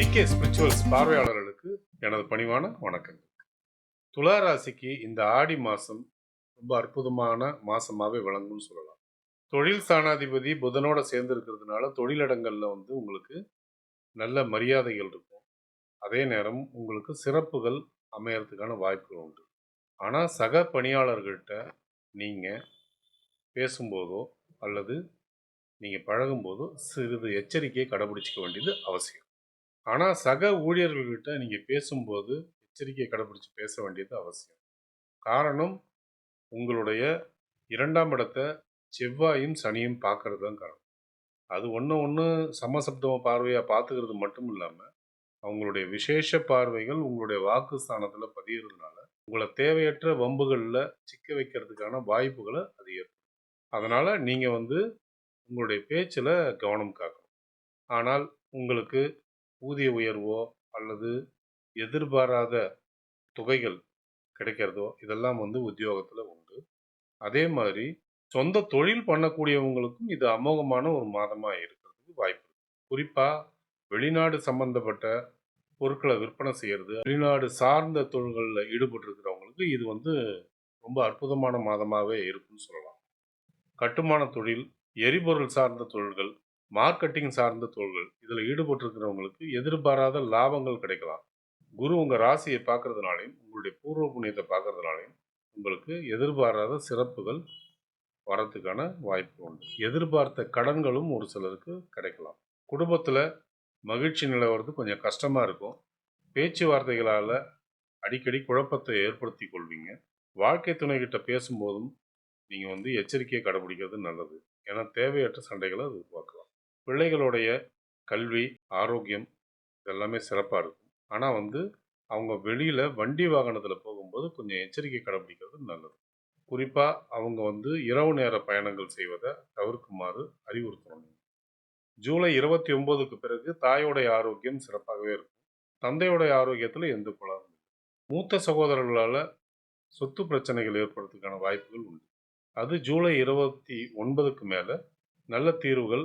GK spirituals பார்வையாளர்களுக்கு எனது பணிவான வணக்கங்கள். துலா ராசிக்கு இந்த ஆடி மாதம் ரொம்ப அற்புதமான மாதமாகவே விளங்கும்னு சொல்லலாம். தொழில் ஸ்தானாதிபதி புதனோட சேர்ந்து இருக்கிறதுனால தொழிலிடங்களில் வந்து உங்களுக்கு நல்ல மரியாதைகள் இருக்கும். அதே நேரம் உங்களுக்கு சிறப்புகள் அமையறதுக்கான வாய்ப்புகள் உண்டு. ஆனால் சக பணியாளர்கள்ட்ட நீங்கள் பேசும்போதோ அல்லது நீங்கள் பழகும்போதோ சிறிது எச்சரிக்கையை கடைபிடிச்சிக்க வேண்டியது அவசியம். ஆனால் சக ஊழியர்கள்கிட்ட நீங்கள் பேசும்போது எச்சரிக்கையை கடைபிடிச்சு பேச வேண்டியது அவசியம். காரணம் உங்களுடைய இரண்டாம் இடத்தை செவ்வாயும் சனியும் பார்க்கறது தான் காரணம். அது ஒன்று ஒன்று சமசப்தம பார்வையாக பார்த்துக்கிறது மட்டும் இல்லாமல் அவங்களுடைய விசேஷ பார்வைகள் உங்களுடைய வாக்கு ஸ்தானத்தில் பதியறதுனால உங்களை தேவையற்ற வம்புகளில் சிக்க வைக்கிறதுக்கான வாய்ப்புகளை அது ஏற்படும் அதனால் நீங்கள் வந்து உங்களுடைய பேச்சில் கவனம் காக்கணும். ஆனால் உங்களுக்கு ஊதிய உயர்வோ அல்லது எதிர்பாராத தொகைகள் கிடைக்கிறதோ இதெல்லாம் வந்து உத்தியோகத்தில் உண்டு. அதே மாதிரி சொந்த தொழில் பண்ணக்கூடியவங்களுக்கும் இது அமோகமான ஒரு மாதமாக இருக்கிறதுக்கு வாய்ப்பு குறிப்பாக வெளிநாடு சம்பந்தப்பட்ட பொருட்களை விற்பனை செய்கிறது வெளிநாடு சார்ந்த தொழில்களில் ஈடுபட்டிருக்கிறவங்களுக்கு இது வந்து ரொம்ப அற்புதமான மாதமாகவே இருக்குன்னு சொல்லலாம். கட்டுமான தொழில் எரிபொருள் சார்ந்த தொழில்கள் மார்க்கெட்டிங் சார்ந்த தொழில்கள். இதில் ஈடுபட்டிருக்கிறவங்களுக்கு எதிர்பாராத லாபங்கள் கிடைக்கலாம். குரு உங்கள் ராசியை பார்க்கறதுனாலையும் உங்களுடைய பூர்வ புண்ணியத்தை பார்க்கறதுனாலையும் உங்களுக்கு எதிர்பாராத சிறப்புகள் வரத்துக்கான வாய்ப்பு உண்டு. எதிர்பார்த்த கடன்களும் ஒரு சிலருக்கு கிடைக்கலாம். குடும்பத்தில் மகிழ்ச்சி நிலவரது கொஞ்சம் கஷ்டமாக இருக்கும். பேச்சுவார்த்தைகளால் அடிக்கடி குழப்பத்தை ஏற்படுத்தி கொள்வீங்க. வாழ்க்கை துணைகிட்ட பேசும்போதும் நீங்கள் வந்து எச்சரிக்கையை கடைபிடிக்கிறது நல்லது. ஏன்னா தேவையற்ற சண்டைகளை அது உருவாக்கலாம். பிள்ளைகளுடைய கல்வி ஆரோக்கியம் இதெல்லாமே சிறப்பாக இருக்கும். ஆனால் வந்து அவங்க வெளியில் வண்டி வாகனத்தில் போகும்போது கொஞ்சம் எச்சரிக்கை கடைபிடிக்கிறது நல்லது. குறிப்பாக அவங்க வந்து இரவு நேர பயணங்கள் செய்வதை தவிர்க்குமாறு அறிவுறுத்தணும். ஜூலை இருபத்தி ஒம்போதுக்கு பிறகு தாயோடைய ஆரோக்கியம் சிறப்பாகவே இருக்கும். தந்தையோடைய ஆரோக்கியத்தில் எந்த குழந்தை மூத்த சகோதரர்களால் சொத்து பிரச்சனைகள் ஏற்படுறதுக்கான வாய்ப்புகள் உண்டு. அது ஜூலை இருபத்தி ஒன்பதுக்கு மேலே நல்ல தீர்வுகள்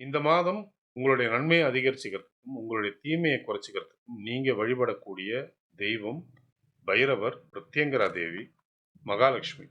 இந்த மாதம் உங்களுடைய நன்மையை அதிகரிச்சுக்கிறதுக்கும் உங்களுடைய தீமையை குறைச்சிக்கிறதுக்கும் நீங்கள் வழிபடக்கூடிய தெய்வம் பைரவர் பிரத்யங்கரா தேவி மகாலட்சுமி.